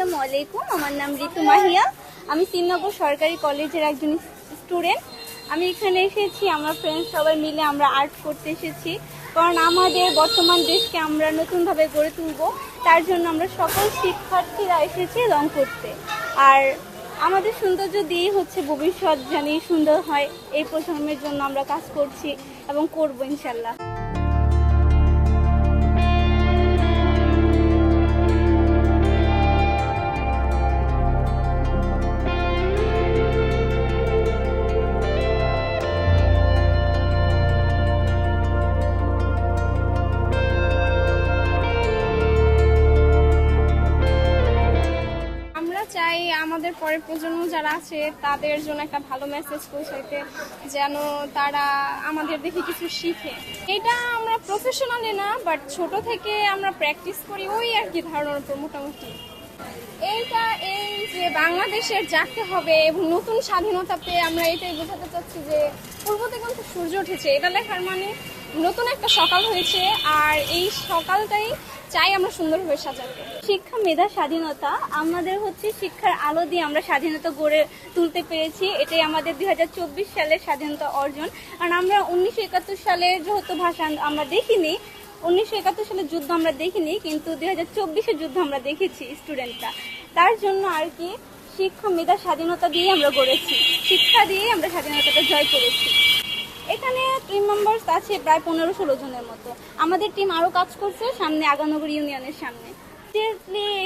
আসসালামু আলাইকুম। আমার নাম ঋতু মাহিয়া। আমি শ্রীনগর সরকারি কলেজের একজন স্টুডেন্ট। আমি এখানে এসেছি, আমার ফ্রেন্ডস সবাই মিলে আমরা আর্ট করতে এসেছি। কারণ আমাদের বর্তমান দেশকে আমরা নতুনভাবে গড়ে তুলব। তার জন্য আমরা সকল শিক্ষার্থীরা এসেছি রং করতে। আর আমাদের সৌন্দর্য দিয়েই হচ্ছে ভবিষ্যৎ জানি সুন্দর হয়। এই প্রজন্মের জন্য আমরা কাজ করছি এবং করব ইনশাল্লাহ। আমাদের পরের প্রজন্ম যারা আছে, তাদের জন্য একটা ভালো মেসেজ পৌঁছাইতে যেন তারা আমাদের দেখে কিছু শিখে। এটা আমরা প্রফেশনালি না বাট ছোট থেকে আমরা প্র্যাকটিস করি ওই আর কি ধারণার উপর মোটামুটি। এইটা এই যে বাংলাদেশের জাগতে হবে এবং নতুন স্বাধীনতা পেয়ে আমরা এটাই বোঝাতে চাচ্ছি যে পূর্ব দিগন্ত সূর্য উঠেছে, এটা লেখার মানে নতুন একটা সকাল হয়েছে আর এই সকালটাই চাই আমরা সুন্দরভাবে সাজাতে। শিক্ষা, মেধা, স্বাধীনতা আমাদের হচ্ছে শিক্ষার আলো দিয়ে আমরা স্বাধীনতা গড়ে তুলতে পেরেছি। এটাই আমাদের দুই হাজার চব্বিশ সালের স্বাধীনতা অর্জন। কারণ আমরা উনিশশো একাত্তর সালের যেহেতু ভাষা আমরা দেখিনি, উনিশশো একাত্তর সালের যুদ্ধ আমরা দেখিনি, কিন্তু দুই হাজার চব্বিশের যুদ্ধ আমরা দেখেছি স্টুডেন্টরা তার জন্য আর কি শিক্ষা, মেধা, স্বাধীনতা দিয়ে আমরা গড়েছি। শিক্ষা দিয়ে আমরা স্বাধীনতাটা জয় করেছি। এখানে টিম মেম্বার্স আছে প্রায় পনেরো ষোলো জনের মতো। আমাদের টিম আরও কাজ করছে সামনে আগানগর ইউনিয়নের সামনে।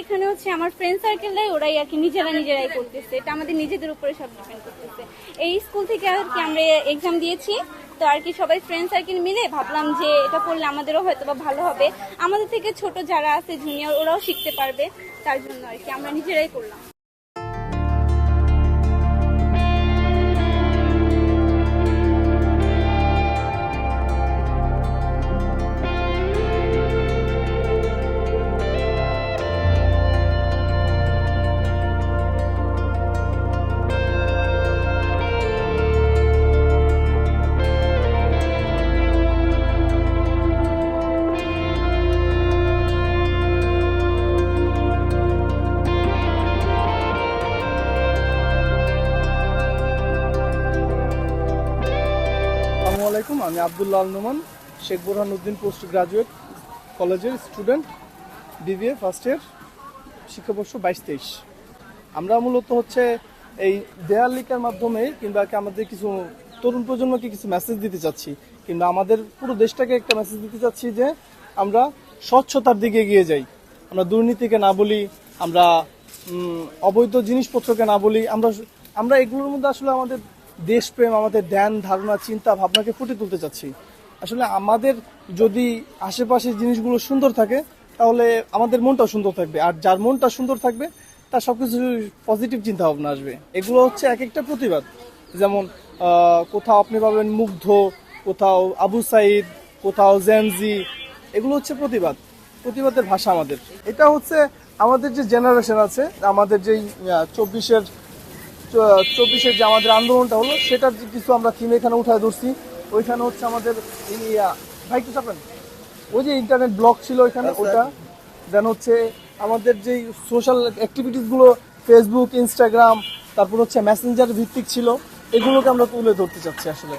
এখানে হচ্ছে আমার ফ্রেন্ড সার্কেলরাই ওরাই আর কি নিজেরা নিজেরাই করতেছে। এটা আমাদের নিজেদের উপরে সব ডিপেন্ড করতেছে। এই স্কুল থেকে আর কি আমরা এক্সাম দিয়েছি। তো আর কি সবাই ফ্রেন্ড সার্কেল মিলে ভাবলাম যে এটা করলে আমাদেরও হয়তো বা ভালো হবে। আমাদের থেকে ছোট যারা আছে জুনিয়র ওরাও শিখতে পারবে। তার জন্য আর কি আমরা নিজেরাই করলাম। আলাইকুম, আমি আব্দুল্লাহ আল নোমান, শেখ বোরহান উদ্দিন পোস্ট গ্রাজুয়েট কলেজের স্টুডেন্ট, বিবিএ ফার্স্ট ইয়ার, শিক্ষাবর্ষ বাইশ তেইশ। আমরা মূলত হচ্ছে এই দেয়াল লিখার মাধ্যমে কিংবা আমাদের কিছু তরুণ প্রজন্মকে কিছু মেসেজ দিতে চাচ্ছি, কিংবা আমাদের পুরো দেশটাকে একটা মেসেজ দিতে চাচ্ছি যে আমরা স্বচ্ছতার দিকে এগিয়ে যাই। আমরা দুর্নীতিকে না বলি, আমরা অবৈধ জিনিসপত্রকে না বলি, আমরা আমরা এগুলোর মধ্যে আসলে আমাদের দেশপ্রেম, আমাদের ধ্যান, ধারণা, চিন্তা, ভাবনাকে ফুটে তুলতে চাচ্ছি। আসলে আমাদের যদি আশেপাশে জিনিসগুলো সুন্দর থাকে, তাহলে আমাদের মনটাও সুন্দর থাকবে। আর যার মনটা সুন্দর থাকবে, তার সবকিছু পজিটিভ চিন্তা ভাবনা আসবে। এগুলো হচ্ছে এক একটা প্রতিবাদ। যেমন কোথাও আপনি পাবেন মুগ্ধ, কোথাও আবু সাইদ, কোথাও জেনজি এগুলো হচ্ছে প্রতিবাদ। প্রতিবাদের ভাষা আমাদের। এটা হচ্ছে আমাদের যে জেনারেশন আছে, আমাদের যেই চব্বিশের চব্বিশের যে আমাদের আন্দোলনটা হলো সেটার যে কিছু আমরা থিম এখানে উঠায় ধরছি ওইখানে হচ্ছে আমাদের ভাই কি চাপেন। ওই যে ইন্টারনেট ব্লক ছিল ওইখানে ওটা। দেন হচ্ছে আমাদের যেই সোশ্যাল অ্যাক্টিভিটিসগুলো ফেসবুক ইনস্টাগ্রাম তারপর হচ্ছে মেসেঞ্জার ভিত্তিক ছিল এগুলোকে আমরা তুলে ধরতে চাচ্ছি আসলে।